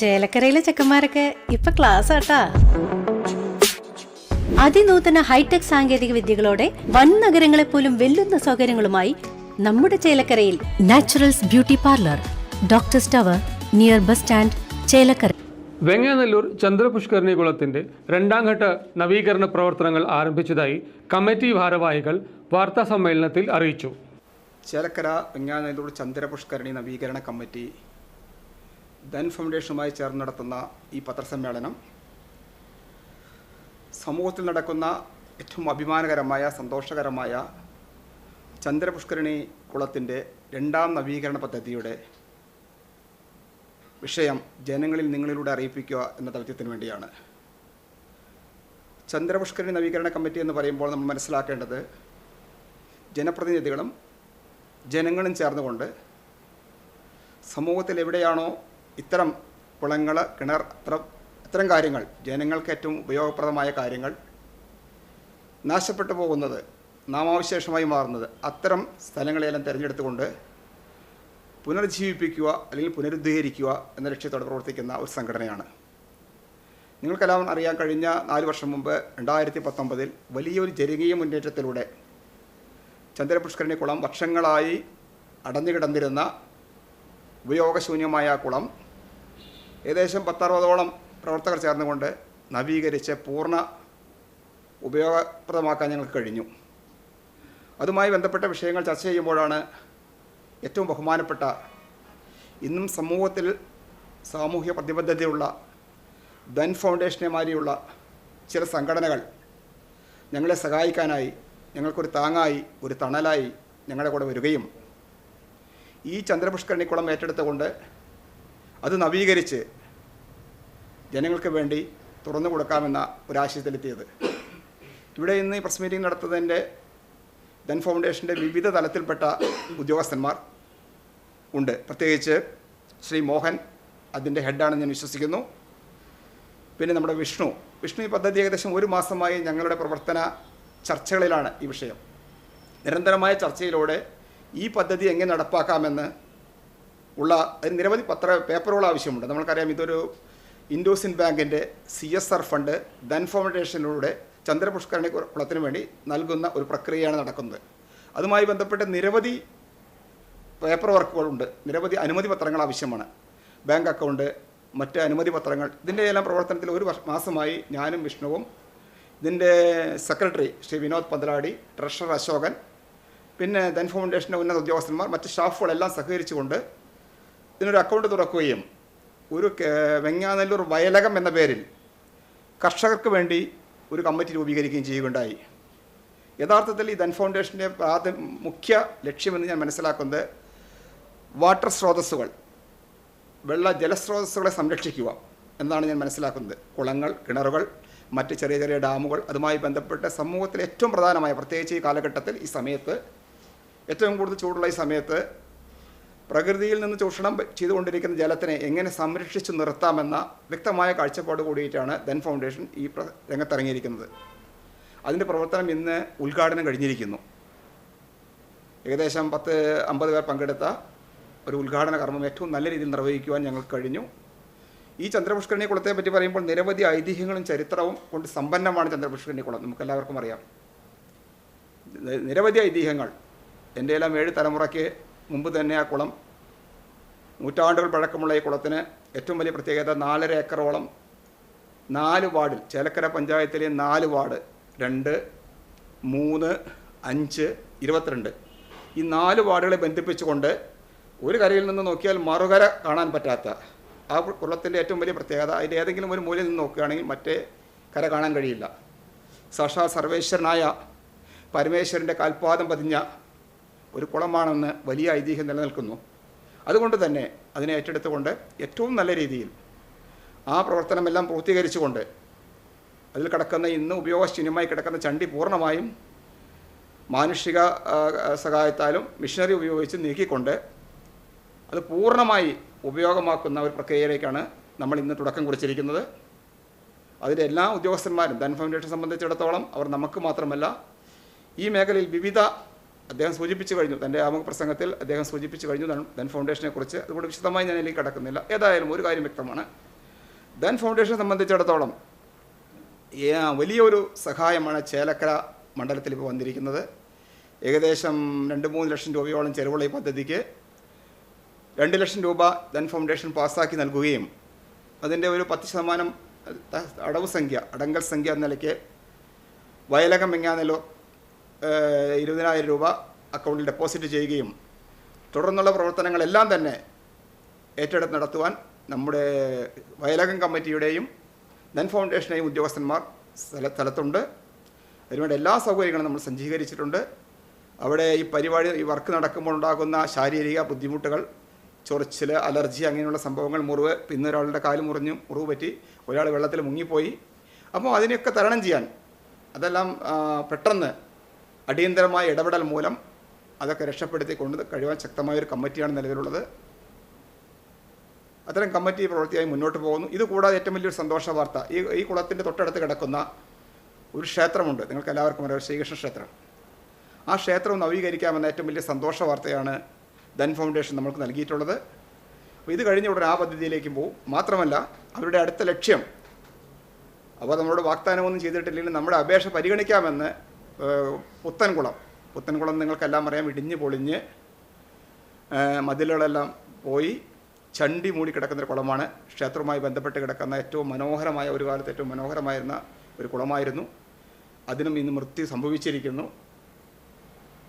ചേലക്കരയിലെ ചെക്കന്മാരൊക്കെ ഇപ്പൊ ക്ലാസ് ആട്ടാ. അതിനൂതന ഹൈടെക് സാങ്കേതിക വിദ്യകളോടെ വൻ നഗരങ്ങളെ പോലും വെല്ലുന്ന സൗകര്യങ്ങളുമായി നമ്മുടെ ചേലക്കരയിൽ naturals beauty parlour doctor tower near bus stand Chelakkara. Venganallur Chandrapushkarani കുളത്തിന്റെ രണ്ടാം ഘട്ട നവീകരണ പ്രവർത്തനങ്ങൾ ആരംഭിച്ചതായി കമ്മിറ്റി ഭാരവാഹികൾ വാർത്താ സമ്മേളനത്തിൽ അറിയിച്ചു. ചേലക്കര വെങ്ങാനല്ലൂർ ചന്ദ്രപുഷ്കരണി നവീകരണ കമ്മിറ്റി ധൻ ഫൗണ്ടേഷനുമായി ചേർന്ന് നടത്തുന്ന ഈ പത്രസമ്മേളനം സമൂഹത്തിൽ നടക്കുന്ന ഏറ്റവും അഭിമാനകരമായ സന്തോഷകരമായ ചന്ദ്രപുഷ്കരണി കുളത്തിന്റെ രണ്ടാം നവീകരണ പദ്ധതിയുടെ വിഷയം ജനങ്ങളിൽ നിങ്ങളിലൂടെ അറിയിപ്പിക്കുക എന്ന ദൗത്യത്തിന് വേണ്ടിയാണ്. ചന്ദ്രപുഷ്കരണി നവീകരണ കമ്മിറ്റി എന്ന് പറയുമ്പോൾ നമ്മൾ മനസ്സിലാക്കേണ്ടത് ജനപ്രതിനിധികളും ജനങ്ങളും ചേർന്നുകൊണ്ട് സമൂഹത്തിൽ എവിടെയാണോ ഇത്തരം കുളങ്ങൾ കിണർ അത്തരം ഇത്തരം കാര്യങ്ങൾ ജനങ്ങൾക്ക് ഏറ്റവും ഉപയോഗപ്രദമായ കാര്യങ്ങൾ നാശപ്പെട്ടു പോകുന്നത് നാമാവശേഷമായി മാറുന്നത് അത്തരം സ്ഥലങ്ങളെല്ലാം തിരഞ്ഞെടുത്തുകൊണ്ട് പുനർജീവിപ്പിക്കുക അല്ലെങ്കിൽ പുനരുദ്ധീകരിക്കുക എന്ന ലക്ഷ്യത്തോടെ പ്രവർത്തിക്കുന്ന ഒരു സംഘടനയാണ്. നിങ്ങൾക്കെല്ലാം അറിയാൻ കഴിഞ്ഞ നാല് വർഷം മുമ്പ് രണ്ടായിരത്തി പത്തൊമ്പതിൽ വലിയൊരു ജനകീയ മുന്നേറ്റത്തിലൂടെ ചന്ദ്രപുഷ്കരണി കുളം വർഷങ്ങളായി അടഞ്ഞു കിടന്നിരുന്ന ഉപയോഗശൂന്യമായ കുളം ഏകദേശം പത്തറുപതോളം പ്രവർത്തകർ ചേർന്നുകൊണ്ട് നവീകരിച്ച് പൂർണ ഉപയോഗപ്രദമാക്കാൻ ഞങ്ങൾക്ക് കഴിഞ്ഞു. അതുമായി ബന്ധപ്പെട്ട വിഷയങ്ങൾ ചർച്ച ചെയ്യുമ്പോഴാണ് ഏറ്റവും ബഹുമാനപ്പെട്ട ഇന്നും സമൂഹത്തിൽ സാമൂഹ്യ പ്രതിബദ്ധതയുള്ള ധൻ ഫൗണ്ടേഷനെ മാതിരിയുള്ള ചില സംഘടനകൾ ഞങ്ങളെ സഹായിക്കാനായി ഞങ്ങൾക്കൊരു താങ്ങായി ഒരു തണലായി ഞങ്ങളുടെ കൂടെ വരികയും ഈ ചന്ദ്രപുഷ്കരണിക്കുളം ഏറ്റെടുത്തുകൊണ്ട് അത് നവീകരിച്ച് ജനങ്ങൾക്ക് വേണ്ടി തുറന്നു കൊടുക്കാമെന്ന ഒരാശയത്തിലെത്തിയത്. ഇവിടെ ഇന്ന് ഈ പ്രസ് മീറ്റിംഗ് നടത്തുന്നതിന്റെ ധൻ ഫൗണ്ടേഷന്റെ വിവിധ തലത്തിൽപ്പെട്ട ഉദ്യോഗസ്ഥന്മാർ ഉണ്ട്. പ്രത്യേകിച്ച് ശ്രീ മോഹൻ അതിന്റെ ഹെഡാണെന്ന് ഞാൻ വിശ്വസിക്കുന്നു. പിന്നെ നമ്മുടെ വിഷ്ണു. വിഷ്ണു ഈ പദ്ധതി ഏകദേശം ഒരു മാസമായി ഞങ്ങളുടെ പ്രവർത്തന ചർച്ചകളിലാണ് ഈ വിഷയം. നിരന്തരമായ ചർച്ചയിലൂടെ ഈ പദ്ധതി എങ്ങനെ നടപ്പാക്കാമെന്ന് ഉള്ള നിരവധി പത്ര പേപ്പറുകൾ ആവശ്യമുണ്ട്. നമ്മൾക്കറിയാം ഇതൊരു ഇൻഡോസിൻ ബാങ്കിന്റെ C S R fund Dhan ഫൗണ്ടേഷനിലൂടെ Chandrapushkarani കുളത്തിന് വേണ്ടി നൽകുന്ന ഒരു പ്രക്രിയയാണ് നടക്കുന്നത്. അതുമായി ബന്ധപ്പെട്ട് നിരവധി പേപ്പർ വർക്കുകളുണ്ട് നിരവധി അനുമതി പത്രങ്ങൾ ആവശ്യമാണ്. ബാങ്ക് അക്കൗണ്ട് മറ്റ് അനുമതി പത്രങ്ങൾ. ഇതിന്റെ എല്ലാം പ്രവർത്തനത്തിൽ ഒരു മാസമായി ഞാനും വിഷ്ണുവും ഇതിന്റെ സെക്രട്ടറി ശ്രീ വിനോദ് പന്തലാടി ട്രഷറർ അശോകൻ പിന്നെ ധൻ ഫൗണ്ടേഷന്റെ ഉന്നത ഉദ്യോഗസ്ഥന്മാർ മറ്റ് സ്റ്റാഫുകളെല്ലാം സഹകരിച്ചുകൊണ്ട് ഇതിനൊരു അക്കൗണ്ട് തുറക്കുകയും ഒരു വെങ്ങാനല്ലൂർ വയലകം എന്ന പേരിൽ കർഷകർക്ക് വേണ്ടി ഒരു കമ്മിറ്റി രൂപീകരിക്കുകയും ചെയ്യുകയുണ്ടായി. യഥാർത്ഥത്തിൽ ഈ ധൻ ഫൗണ്ടേഷന്റെ ആദ്യ മുഖ്യ ലക്ഷ്യമെന്ന് ഞാൻ മനസ്സിലാക്കുന്നത് വാട്ടർ സ്രോതസ്സുകൾ വെള്ള ജലസ്രോതസ്സുകളെ സംരക്ഷിക്കുക എന്നാണ് ഞാൻ മനസ്സിലാക്കുന്നത്. കുളങ്ങൾ കിണറുകൾ മറ്റ് ചെറിയ ചെറിയ ഡാമുകൾ അതുമായി ബന്ധപ്പെട്ട് സമൂഹത്തിൽ ഏറ്റവും പ്രധാനമായ പ്രത്യേകിച്ച് ഈ കാലഘട്ടത്തിൽ ഈ സമയത്ത് ഏറ്റവും കൂടുതൽ ചൂടുള്ള ഈ സമയത്ത് പ്രകൃതിയിൽ നിന്ന് ചൂഷണം ചെയ്തുകൊണ്ടിരിക്കുന്ന ജലത്തിനെ എങ്ങനെ സംരക്ഷിച്ചു നിർത്താമെന്ന വ്യക്തമായ കാഴ്ചപ്പാട് കൂടിയിട്ടാണ് ധൻ ഫൗണ്ടേഷൻ ഈ രംഗത്തിറങ്ങിയിരിക്കുന്നത്. അതിന്റെ പ്രവർത്തനം ഇന്ന് ഉദ്ഘാടനം കഴിഞ്ഞിരിക്കുന്നു. ഏകദേശം പത്ത് അമ്പത് പേർ പങ്കെടുത്ത ഒരു ഉദ്ഘാടന കർമ്മം ഏറ്റവും നല്ല രീതിയിൽ നിർവഹിക്കുവാൻ ഞങ്ങൾക്ക് കഴിഞ്ഞു. ഈ ചന്ദ്രപുഷ്കരണി കുളത്തെ പറ്റി പറയുമ്പോൾ നിരവധി ഐതിഹ്യങ്ങളും ചരിത്രവും കൊണ്ട് സമ്പന്നമാണ് ചന്ദ്രപുഷ്കരണി കുളം. നമുക്കെല്ലാവർക്കും അറിയാം. നിരവധി ഐതിഹ്യങ്ങൾ. എന്റെ എല്ലാം ഏഴ് തലമുറയ്ക്ക് മുമ്പ് തന്നെ ആ കുളം നൂറ്റാണ്ടുകൾ പഴക്കമുള്ള ഈ കുളത്തിന് ഏറ്റവും വലിയ പ്രത്യേകത നാലര ഏക്കറോളം നാല് വാർഡിൽ ചേലക്കര പഞ്ചായത്തിലെ നാല് വാർഡ് രണ്ട് മൂന്ന് അഞ്ച് ഇരുപത്തിരണ്ട്. ഈ നാല് വാർഡുകളെ ബന്ധിപ്പിച്ചുകൊണ്ട് ഒരു കരയിൽ നിന്ന് നോക്കിയാൽ മറുകര കാണാൻ പറ്റാത്ത ആ കുളത്തിന്റെ ഏറ്റവും വലിയ പ്രത്യേകത. അതിന്റെ ഏതെങ്കിലും ഒരു മൂലയിൽ നിന്ന് നോക്കുകയാണെങ്കിൽ മറ്റേ കര കാണാൻ കഴിയില്ല. സാക്ഷാ സർവേശ്വരനായ പരമേശ്വരന്റെ കാൽപാദം പതിഞ്ഞ ഒരു കുളമാണെന്ന് വലിയ ഐതിഹ്യം നിലനിൽക്കുന്നു. അതുകൊണ്ട് തന്നെ അതിനെ ഏറ്റെടുത്തുകൊണ്ട് ഏറ്റവും നല്ല രീതിയിൽ ആ പ്രവർത്തനമെല്ലാം പൂർത്തീകരിച്ചുകൊണ്ട് അതിൽ കിടക്കുന്ന ഇന്ന് ഉപയോഗശൂന്യമായി കിടക്കുന്ന ചണ്ടി പൂർണമായും മാനുഷിക സഹായത്താലും മിഷനറി ഉപയോഗിച്ച് നീക്കിക്കൊണ്ട് അത് പൂർണമായി ഉപയോഗമാക്കുന്ന ഒരു പ്രക്രിയയിലേക്കാണ് നമ്മൾ ഇന്ന് തുടക്കം കുറിച്ചിരിക്കുന്നത്. അതിന്റെ എല്ലാ ഉദ്യോഗസ്ഥന്മാരും ധൻ ഫൗണ്ടേഷൻ സംബന്ധിച്ചിടത്തോളം അവർ നമുക്ക് മാത്രമല്ല ഈ മേഖലയിൽ വിവിധ അദ്ദേഹം സൂചിപ്പിച്ചു കഴിഞ്ഞു. തന്റെ ആമുഖ പ്രസംഗത്തിൽ അദ്ദേഹം സൂചിപ്പിച്ചു കഴിഞ്ഞു. ധൻ- ധൻ ഫൗണ്ടേഷനെ കുറിച്ച് അതുകൊണ്ട് വിശദമായി ഞാൻ ഇതിലേക്ക് കടക്കുന്നില്ല. ഏതായാലും ഒരു കാര്യം വ്യക്തമാണ്. ധൻ ഫൗണ്ടേഷനെ സംബന്ധിച്ചിടത്തോളം വലിയൊരു സഹായമാണ് ചേലക്കര മണ്ഡലത്തിൽ ഇപ്പോൾ വന്നിരിക്കുന്നത്. ഏകദേശം രണ്ട് മൂന്ന് ലക്ഷം രൂപയോളം ചെലവുള്ള ഈ പദ്ധതിക്ക് രണ്ട് ലക്ഷം രൂപ ധൻ ഫൗണ്ടേഷൻ പാസ്സാക്കി നൽകുകയും അതിന്റെ ഒരു പത്ത് ശതമാനം അടവ് സംഖ്യ അടങ്കൽ സംഖ്യ എന്ന നിലയ്ക്ക് വയലകം വെങ്ങാനല്ലോ ഇരുപതിനായിരം രൂപ അക്കൗണ്ടിൽ ഡെപ്പോസിറ്റ് ചെയ്യുകയും തുടർന്നുള്ള പ്രവർത്തനങ്ങളെല്ലാം തന്നെ ഏറ്റെടുത്ത് നടത്തുവാൻ നമ്മുടെ വയലകം കമ്മിറ്റിയുടെയും നെൻ ഫൗണ്ടേഷനെയും ഉദ്യോഗസ്ഥന്മാർ സ്ഥല സ്ഥലത്തുണ്ട്. അതിനുവേണ്ട എല്ലാ സൗകര്യങ്ങളും നമ്മൾ സജ്ജീകരിച്ചിട്ടുണ്ട്. അവിടെ ഈ പരിപാടി ഈ വർക്ക് നടക്കുമ്പോൾ ഉണ്ടാകുന്ന ശാരീരിക ബുദ്ധിമുട്ടുകൾ ചൊറിച്ചിൽ അലർജി അങ്ങനെയുള്ള സംഭവങ്ങൾ മുറിവ് പിന്നെ ഒരാളുടെ കാൽ മുറിഞ്ഞു മുറിവ് പറ്റി ഒരാൾ വെള്ളത്തിൽ മുങ്ങിപ്പോയി. അപ്പോൾ അതിനെയൊക്കെ തരണം ചെയ്യാൻ അതെല്ലാം പെട്ടെന്ന് അടിയന്തരമായ ഇടപെടൽ മൂലം അതൊക്കെ രക്ഷപ്പെടുത്തി കൊണ്ട് കഴിയാൻ ശക്തമായ ഒരു കമ്മിറ്റിയാണ് നിലവിലുള്ളത്. അത്തരം കമ്മിറ്റി പ്രവൃത്തിയായി മുന്നോട്ട് പോകുന്നു. ഇതുകൂടാതെ ഏറ്റവും വലിയൊരു സന്തോഷ വാർത്ത. ഈ ഈ കുളത്തിന്റെ തൊട്ടടുത്ത് കിടക്കുന്ന ഒരു ക്ഷേത്രമുണ്ട്. നിങ്ങൾക്ക് എല്ലാവർക്കും അറിയാം ശ്രീകൃഷ്ണ ക്ഷേത്രം. ആ ക്ഷേത്രം നവീകരിക്കാമെന്ന ഏറ്റവും വലിയ സന്തോഷ വാർത്തയാണ് ധൻ ഫൗണ്ടേഷൻ നമ്മൾക്ക് നൽകിയിട്ടുള്ളത്. അപ്പോൾ ഇത് കഴിഞ്ഞ ഉടനെ ആ പദ്ധതിയിലേക്ക് പോകും മാത്രമല്ല അവരുടെ അടുത്ത ലക്ഷ്യം അപ്പോൾ നമ്മളോട് വാഗ്ദാനമൊന്നും ചെയ്തിട്ടില്ലെങ്കിൽ നമ്മുടെ അപേക്ഷ പരിഗണിക്കാമെന്ന് പുത്തൻകുളം. പുത്തൻകുളം നിങ്ങൾക്കെല്ലാം അറിയാം ഇടിഞ്ഞ് പൊളിഞ്ഞ് മതിലുകളെല്ലാം പോയി ചണ്ടി മൂടി കിടക്കുന്നൊരു കുളമാണ്. ക്ഷേത്രവുമായി ബന്ധപ്പെട്ട് കിടക്കുന്ന ഏറ്റവും മനോഹരമായ ഒരു കാലത്ത് ഏറ്റവും മനോഹരമായിരുന്ന ഒരു കുളമായിരുന്നു. അതിനും ഇന്ന് മൃത്യു സംഭവിച്ചിരിക്കുന്നു.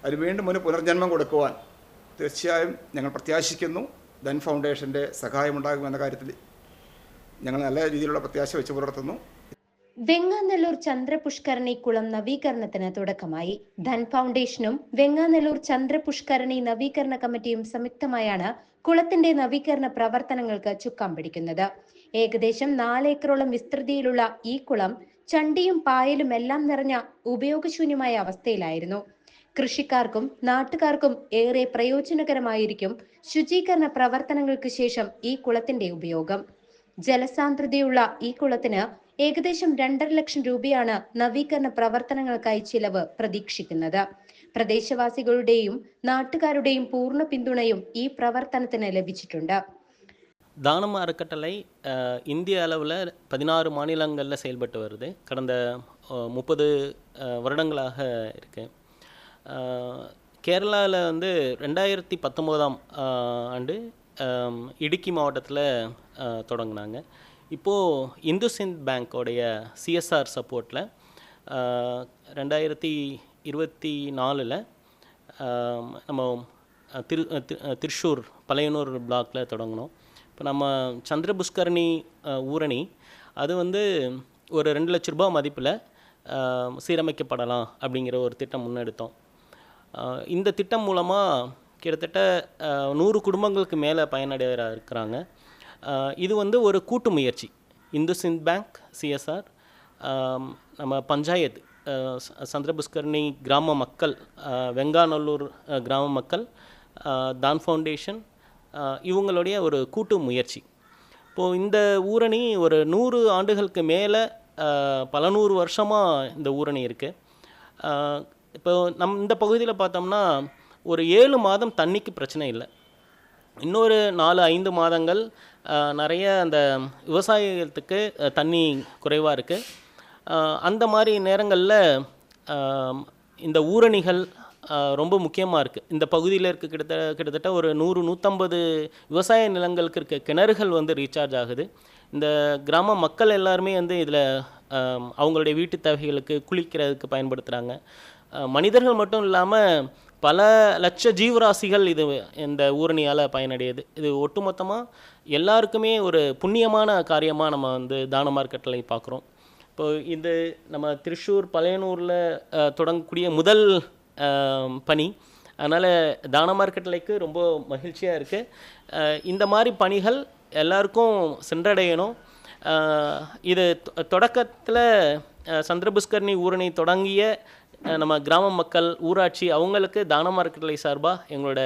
അതിന് വീണ്ടും ഒരു പുനർജന്മം കൊടുക്കുവാൻ തീർച്ചയായും ഞങ്ങൾ പ്രത്യാശിക്കുന്നു. ധൻ ഫൗണ്ടേഷന്റെ സഹായമുണ്ടാകുമെന്ന കാര്യത്തിൽ ഞങ്ങൾ നല്ല രീതിയിലുള്ള പ്രത്യാശ വെച്ച് പുലർത്തുന്നു. വെങ്ങാനല്ലൂർ ചന്ദ്രപുഷ്കരണി കുളം നവീകരണത്തിന് തുടക്കമായി. ധൻ ഫൗണ്ടേഷനും വെങ്ങാനല്ലൂർ ചന്ദ്രപുഷ്കരണി നവീകരണ കമ്മിറ്റിയും സംയുക്തമായാണ് കുളത്തിന്റെ നവീകരണ പ്രവർത്തനങ്ങൾക്ക് ചുക്കാൻ പിടിക്കുന്നത്. ഏകദേശം നാലേക്കറോളം വിസ്തൃതിയിലുള്ള ഈ കുളം ചണ്ടിയും പായലും എല്ലാം നിറഞ്ഞ ഉപയോഗശൂന്യമായ അവസ്ഥയിലായിരുന്നു. കൃഷിക്കാർക്കും നാട്ടുകാർക്കും ഏറെ പ്രയോജനകരമായിരിക്കും ശുചീകരണ പ്രവർത്തനങ്ങൾക്ക് ശേഷം ഈ കുളത്തിന്റെ ഉപയോഗം. ജലസാന്ദ്രതയുള്ള ഈ കുളത്തിന് ഏകദേശം രണ്ടര ലക്ഷം രൂപയാണ് നവീകരണ പ്രവർത്തനങ്ങൾക്കായി ചിലവ് പ്രതീക്ഷിക്കുന്നത് പ്രദേശവാസികളുടെയും നാട്ടുകാരുടെയും പൂർണ്ണ പിന്തുണയും ഈ പ്രവർത്തനത്തിന് ലഭിച്ചിട്ടുണ്ട് தானம் அறக்கட்டளை அஹ், இந்திய அளவில் பதினாறு மாநிலங்களில் செயல்பட்டு வருது கடந்த முப்பது வருடங்களாக இருக்குது கேரளாவில் வந்து ரெண்டாயிரத்தி பத்தொம்போதாம் ஆண்டு அம், இடுக்கி மாவட்டத்தில் தொடங்கினாங்க இப்போது இந்துசிந்த் பேங்க்கோடைய சிஎஸ்ஆர் சப்போர்ட்டில் ரெண்டாயிரத்தி இருபத்தி நாலில் நம்ம திரு திருஷூர் பழையனூர் பிளாக்ல தொடங்கினோம். இப்போ நம்ம சந்திரபுஷ்கரணி ஊரணி அது வந்து ஒரு ரெண்டு லட்ச ரூபாய் மதிப்பில் சீரமைக்கப்படலாம் அப்படிங்கிற ஒரு திட்டம் முன்னெடுத்தோம். இந்த திட்டம் மூலமாக கிட்டத்தட்ட நூறு குடும்பங்களுக்கு மேலே பயனடைய இருக்கிறாங்க. இது வந்து ஒரு கூட்டு முயற்சி. இந்து சிந்த் பேங்க் சிஎஸ்ஆர் நம்ம பஞ்சாயத்து சந்திரபுஷ்கர்ணி கிராம மக்கள் வெங்காநல்லூர் கிராம மக்கள் தான் ஃபவுண்டேஷன் இவங்களுடைய ஒரு கூட்டு முயற்சி. இப்போது இந்த ஊரணி ஒரு நூறு ஆண்டுகளுக்கு மேலே பல நூறு வருஷமாக இந்த ஊரணி இருக்குது இப்போ நம் இந்த பகுதியில் பார்த்தோம்னா ஒரு ஏழு மாதம் தண்ணிக்கு பிரச்சனை இல்லை. இன்னொரு நாலு ஐந்து மாதங்கள் நிறைய அந்த விவசாயத்துக்கு தண்ணி குறைவாக இருக்குது அந்த மாதிரி நேரங்களில் இந்த ஊரணிகள் ரொம்ப முக்கியமாக இருக்குது இந்த பகுதியில் இருக்க கிட்டத்தட்ட கிட்டத்தட்ட ஒரு நூறு நூற்றம்பது விவசாய நிலங்களுக்கு இருக்க கிணறுகள் வந்து ரீசார்ஜ் ஆகுது. இந்த கிராம மக்கள் எல்லாருமே வந்து இதில் அவங்களுடைய வீட்டு தேவைகளுக்கு குளிக்கிறதுக்கு பயன்படுத்துகிறாங்க மனிதர்கள் மட்டும் இல்லாமல் பல லட்ச ஜீவராசிகள் இது இந்த ஊரணியால் பயனடையுது. இது ஒட்டுமொத்தமாக எல்லாருக்குமே ஒரு புண்ணியமான காரியமாக நம்ம வந்து தான மார்க்கெட்டில் பார்க்குறோம் இப்போது இது நம்ம திருஷூர் பழையனூரில் தொடங்கக்கூடிய முதல் பணி. அதனால் தான மார்க்கெட்லைக்கு ரொம்ப மகிழ்ச்சியாக இருக்குது இந்த மாதிரி பணிகள் எல்லாருக்கும் சென்றடையணும். இது தொடக்கத்தில் சந்திரபுஷ்கர்ணி ஊரணி தொடங்கிய நம்ம கிராம மக்கள் ஊராட்சி அவங்களுக்கு தான மார்க்கெட்லை சார்பாக எங்களோட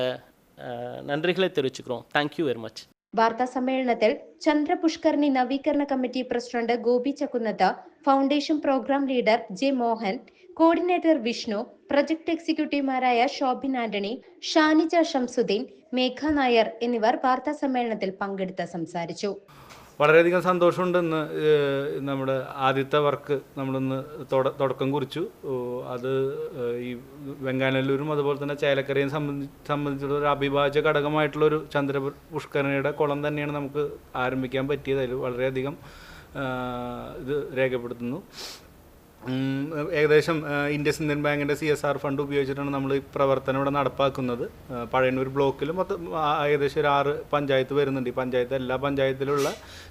அஹ், நன்றிகளை தெரிவிச்சுக்கிறோம் தேங்க்யூ வெரி மச் വാർത്താ സമ്മേളനത്തിൽ ചന്ദ്രപുഷ്കരണി നവീകരണ committee president Gopi Chakkunnath foundation programme leader J Mohan coordinator Vishnu project എക്സിക്യൂട്ടീവുമാരായ Shobin Antony Shanija Shamsuddin Megha Nair എന്നിവർ വാർത്താ സമ്മേളനത്തിൽ പങ്കെടുത്ത് സംസാരിച്ചു വളരെയധികം സന്തോഷമുണ്ട് ഇന്ന് നമ്മുടെ ആദ്യത്തെ വർക്ക് നമ്മളിന്ന് തുട- തുടക്കം കുറിച്ചു. അത് ഈ വെങ്കാനല്ലൂരും അതുപോലെ തന്നെ ചേലക്കരയും സംബന്ധി സംബന്ധിച്ചുള്ള ഒരു അഭിഭാജ്യ ഘടകമായിട്ടുള്ള ഒരു ചന്ദ്ര പുഷ്കരണിയുടെ കുളം തന്നെയാണ് നമുക്ക് ആരംഭിക്കാൻ പറ്റിയത്. അതിൽ വളരെയധികം ഇത് രേഖപ്പെടുത്തുന്നു. ഏകദേശം ഇൻഡസ് ഇന്ത്യൻ ബാങ്കിന്റെ സി എസ് ആർ ഫണ്ട് ഉപയോഗിച്ചിട്ടാണ് നമ്മൾ ഈ പ്രവർത്തനം ഇവിടെ നടപ്പാക്കുന്നത്. പഴയന്നൂർ ബ്ലോക്കിൽ മൊത്തം ഏകദേശം ഒരു ആറ് പഞ്ചായത്ത് വരുന്നുണ്ട്. ഈ പഞ്ചായത്ത് എല്ലാ പഞ്ചായത്തിലുള്ള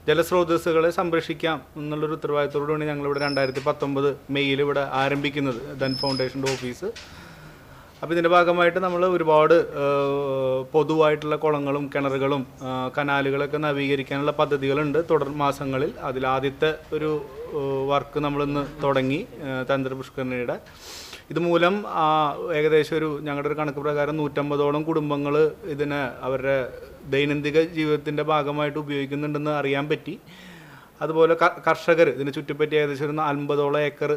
ജലസ്രോതസ്സുകളെ സംരക്ഷിക്കാം എന്നുള്ളൊരു ഉത്തരവാദിത്തോടുകൂടി ഞങ്ങളിവിടെ രണ്ടായിരത്തി പത്തൊമ്പത് മെയ്യിൽ ഇവിടെ ആരംഭിക്കുന്നത്. ധൻ ഫൗണ്ടേഷന്റെ ഓഫീസ്. അപ്പോൾ ഇതിന്റെ ഭാഗമായിട്ട് നമ്മൾ ഒരുപാട് പൊതുവായിട്ടുള്ള കുളങ്ങളും കിണറുകളും കനാലുകളൊക്കെ നവീകരിക്കാനുള്ള പദ്ധതികളുണ്ട്. തുടർ മാസങ്ങളിൽ അതിലാദ്യത്തെ ഒരു വർക്ക് നമ്മളിന്ന് തുടങ്ങി തന്ത്രപുഷ്കരണിയുടെ. ഇതുമൂലം ഏകദേശം ഒരു ഞങ്ങളുടെ ഒരു കണക്ക് പ്രകാരം നൂറ്റമ്പതോളം കുടുംബങ്ങൾ ഇതിനെ അവരുടെ ദൈനംദിന ജീവിതത്തിന്റെ ഭാഗമായിട്ട് ഉപയോഗിക്കുന്നുണ്ടെന്ന് അറിയാൻ പറ്റി. അതുപോലെ കർഷകർ ഇതിനെ ചുറ്റിപ്പറ്റി ഏകദേശം ഒരു അൻപതോളം ഏക്കർ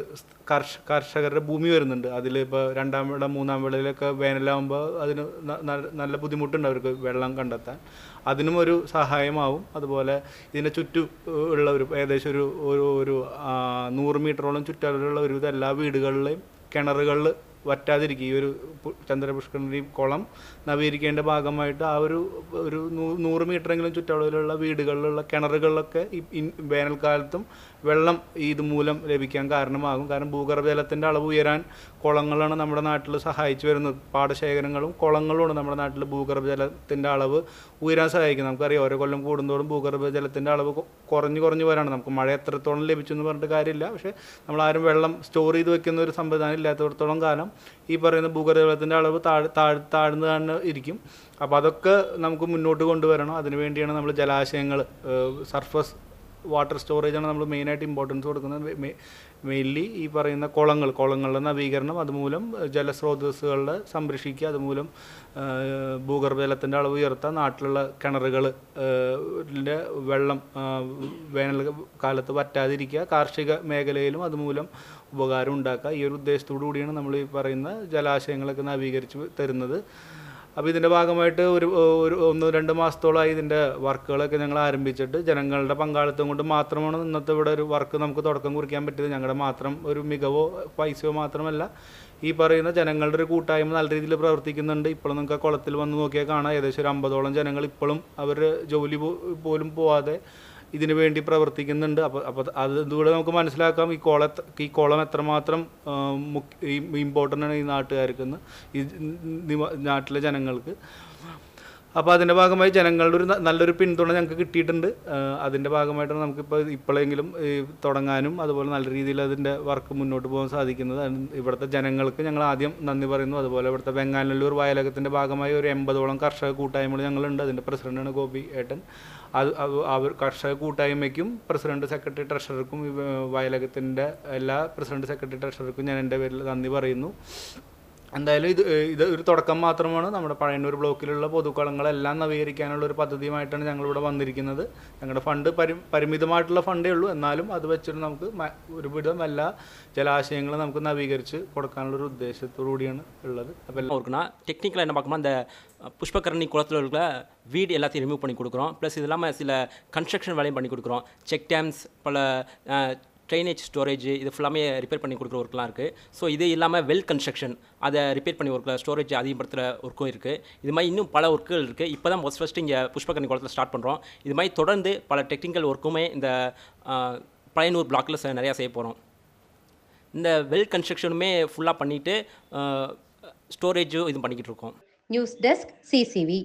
കർഷ കർഷകരുടെ ഭൂമി വരുന്നുണ്ട്. അതിൽ ഇപ്പോൾ രണ്ടാം വിള മൂന്നാം വിളയിലൊക്കെ വേനലാകുമ്പോൾ അതിന് നല്ല ബുദ്ധിമുട്ടുണ്ട് അവർക്ക് വെള്ളം കണ്ടെത്താൻ. അതിനും ഒരു സഹായമാവും. അതുപോലെ ഇതിനെ ചുറ്റു ഉള്ള ഒരു ഏകദേശം ഒരു ഒരു ഒരു നൂറ് മീറ്ററോളം ചുറ്റളവിലുള്ള ഒരുവിധ എല്ലാ വീടുകളിലെയും കിണറുകളിൽ വറ്റാതിരിക്കുക ഈ ഒരു ചന്ദ്രപുഷ്കരണി കുളം നവീകരിക്കേണ്ട ഭാഗമായിട്ട് ആ ഒരു ഒരു നൂറ് മീറ്ററെങ്കിലും ചുറ്റളവിലുള്ള വീടുകളിലുള്ള കിണറുകളിലൊക്കെ ഈ വേനൽക്കാലത്തും വെള്ളം ഇതുമൂലം ലഭിക്കാൻ കാരണമാകും. കാരണം ഭൂഗർഭജലത്തിന്റെ അളവ് ഉയരാൻ കുളങ്ങളാണ് നമ്മുടെ നാട്ടിൽ സഹായിച്ചു വരുന്നത്. പാടശേഖരങ്ങളും കുളങ്ങളുമാണ് നമ്മുടെ നാട്ടിൽ ഭൂഗർഭജലത്തിന്റെ അളവ് ഉയരാൻ സഹായിക്കുന്നത്. നമുക്കറിയാം ഓരോ കൊല്ലം കൂടുന്തോറും ഭൂഗർഭജലത്തിന്റെ അളവ് കുറഞ്ഞു കുറഞ്ഞു വരാണ്. നമുക്ക് മഴ എത്രത്തോളം ലഭിച്ചു എന്ന് പറഞ്ഞിട്ട് കാര്യമില്ല. പക്ഷേ നമ്മളാരും വെള്ളം സ്റ്റോർ ചെയ്ത് വെക്കുന്ന ഒരു സംവിധാനം ഇല്ലാത്തടത്തോളം കാലം ഈ പറയുന്ന ഭൂഗർഭജലത്തിന്റെ അളവ് താഴ് താഴ് താഴ്ന്നു തന്നെ ഇരിക്കും. അപ്പോൾ അതൊക്കെ നമുക്ക് മുന്നോട്ട് കൊണ്ടുവരണം. അതിനു വേണ്ടിയാണ് നമ്മൾ ജലാശയങ്ങൾ സർഫസ് വാട്ടർ സ്റ്റോറേജാണ് നമ്മൾ മെയിനായിട്ട് ഇമ്പോർട്ടൻസ് കൊടുക്കുന്നത്. മെയിൻലി ഈ പറയുന്ന കുളങ്ങൾ കുളങ്ങളുടെ നവീകരണം അതുമൂലം ജലസ്രോതസ്സുകളുടെ സംരക്ഷിക്കുക അതുമൂലം ഭൂഗർഭജലത്തിന്റെ അളവ് ഉയർത്താൻ നാട്ടിലുള്ള കിണറുകൾ വെള്ളം വേനൽ കാലത്ത് വറ്റാതിരിക്കുക കാർഷിക മേഖലയിലും അതുമൂലം ഉപകാരം ഉണ്ടാക്കുക. ഈ ഒരു ഉദ്ദേശത്തോടു കൂടിയാണ് നമ്മൾ ഈ പറയുന്ന ജലാശയങ്ങളൊക്കെ നവീകരിച്ച് തരുന്നത്. അപ്പോൾ ഇതിന്റെ ഭാഗമായിട്ട് ഒരു ഒരു ഒന്ന് രണ്ട് മാസത്തോളമായി ഇതിന്റെ വർക്കുകളൊക്കെ ഞങ്ങൾ ആരംഭിച്ചിട്ട് ജനങ്ങളുടെ പങ്കാളിത്തം കൊണ്ട് മാത്രമാണ് ഇന്നത്തെ ഇവിടെ ഒരു വർക്ക് നമുക്ക് തുടക്കം കുറിക്കാൻ പറ്റിയത്. ഞങ്ങളുടെ മാത്രം ഒരു മികവോ പൈസയോ മാത്രമല്ല ഈ പറയുന്ന ജനങ്ങളുടെ ഒരു കൂട്ടായ്മ നല്ല രീതിയിൽ പ്രവർത്തിക്കുന്നുണ്ട്. ഇപ്പോഴും നിങ്ങൾക്ക് കുളത്തിൽ വന്ന് നോക്കിയാൽ കാണാം. ഏകദേശം ഒരു അമ്പതോളം ജനങ്ങൾ ഇപ്പോഴും അവർ ജോലി പോലും പോവാതെ ഇതിനു വേണ്ടി പ്രവർത്തിക്കുന്നുണ്ട്. അപ്പോൾ അപ്പോൾ അതുകൂടെ നമുക്ക് മനസ്സിലാക്കാം. ഈ കോള ഈ കോളം എത്രമാത്രം ഇമ്പോർട്ടന്റ് ആണ് ഈ നാട്ടുകാർക്ക് ഈ നാട്ടിലെ ജനങ്ങൾക്ക്. അപ്പോൾ അതിന്റെ ഭാഗമായി ജനങ്ങളുടെ ഒരു നല്ലൊരു പിന്തുണ ഞങ്ങൾക്ക് കിട്ടിയിട്ടുണ്ട്. അതിന്റെ ഭാഗമായിട്ടാണ് നമുക്കിപ്പോൾ ഇപ്പോഴെങ്കിലും തുടങ്ങാനും അതുപോലെ നല്ല രീതിയിൽ അതിന്റെ വർക്ക് മുന്നോട്ട് പോകാൻ സാധിക്കുന്നത്. ഇവിടുത്തെ ജനങ്ങൾക്ക് ഞങ്ങൾ ആദ്യം നന്ദി പറയുന്നു. അതുപോലെ ഇവിടുത്തെ വെങ്ങാനല്ലൂർ വയലകത്തിന്റെ ഭാഗമായി ഒരു എൺപതോളം കർഷക കൂട്ടായ്മകൾ ഞങ്ങളുണ്ട്. അതിന്റെ പ്രസിഡന്റാണ് ഗോപി ഏട്ടൻ. അത് അവർ കർഷക കൂട്ടായ്മയ്ക്കും പ്രസിഡന്റ് സെക്രട്ടറി ട്രഷറർക്കും വയലകത്തിന്റെ എല്ലാ പ്രസിഡന്റ് സെക്രട്ടറി ട്രഷറർക്കും ഞാൻ എന്റെ പേരിൽ നന്ദി പറയുന്നു. എന്തായാലും ഇത് ഏഹ് ഇത് ഒരു തുടക്കം മാത്രമാണ് നമ്മുടെ പഴയന്നൂർ ബ്ലോക്കിലുള്ള പൊതുക്കുളങ്ങളെല്ലാം നവീകരിക്കാനുള്ള ഒരു പദ്ധതിയുമായിട്ടാണ് ഞങ്ങളിവിടെ വന്നിരിക്കുന്നത് ഞങ്ങളുടെ ഫണ്ട് പരി പരിമിതമായിട്ടുള്ള ഫണ്ടേ ഉള്ളൂ എന്നാലും അത് വെച്ചിട്ട് നമുക്ക് മ- ഒരുവിധം എല്ലാ ജലാശയങ്ങളും നമുക്ക് നവീകരിച്ച് കൊടുക്കാനുള്ള ഒരു ഉദ്ദേശത്തോടു കൂടിയാണ് ഉള്ളത് അപ്പോൾ என்ன இருக்குன்னா டெக்னிக்கலாக என்ன பார்க்கணும்னா இந்த அஹ், புஷ்பகரணி குளத்தில் இருக்கிற வீடு எல்லாத்தையும் ரிமூவ் பண்ணி கொடுக்குறோம் ப்ளஸ் இது இல்லாமல் சில கன்ஸ்ட்ரக்ஷன் வேலையும் பண்ணி கொடுக்குறோம் செக் டேம்ஸ் பல ட்ரைனேஜ் ஸ்டோரேஜ் இது ஃபுல்லாமே ரிப்பேர் பண்ணி கொடுக்குற ஒர்க்லாம் இருக்குது ஸோ இது இல்லாமல் வெல் கன்ஸ்ட்ரக்ஷன் அதை ரிப்பேர் பண்ணி ஒர்க்கில் ஸ்டோரேஜ் அதிகப்படுத்துகிற ஒர்க்கும் இருக்குது இது மாதிரி இன்னும் பல ஒர்க்குகள் இருக்குது இப்போ தான் ஃபஸ்ட் ஃபஸ்ட்டு இங்கே புஷ்பகரணி குளத்தில் ஸ்டார்ட் பண்ணுறோம் இது மாதிரி தொடர்ந்து பல டெக்னிக்கல் ஒர்க்குமே இந்த பழையனூர் பிளாக்கில் நிறையா செய்ய போகிறோம் இந்த வெல் கன்ஸ்ட்ரக்ஷனுமே ஃபுல்லாக பண்ணிவிட்டு ஸ்டோரேஜும் இது பண்ணிக்கிட்டு இருக்கோம். News desk CCTV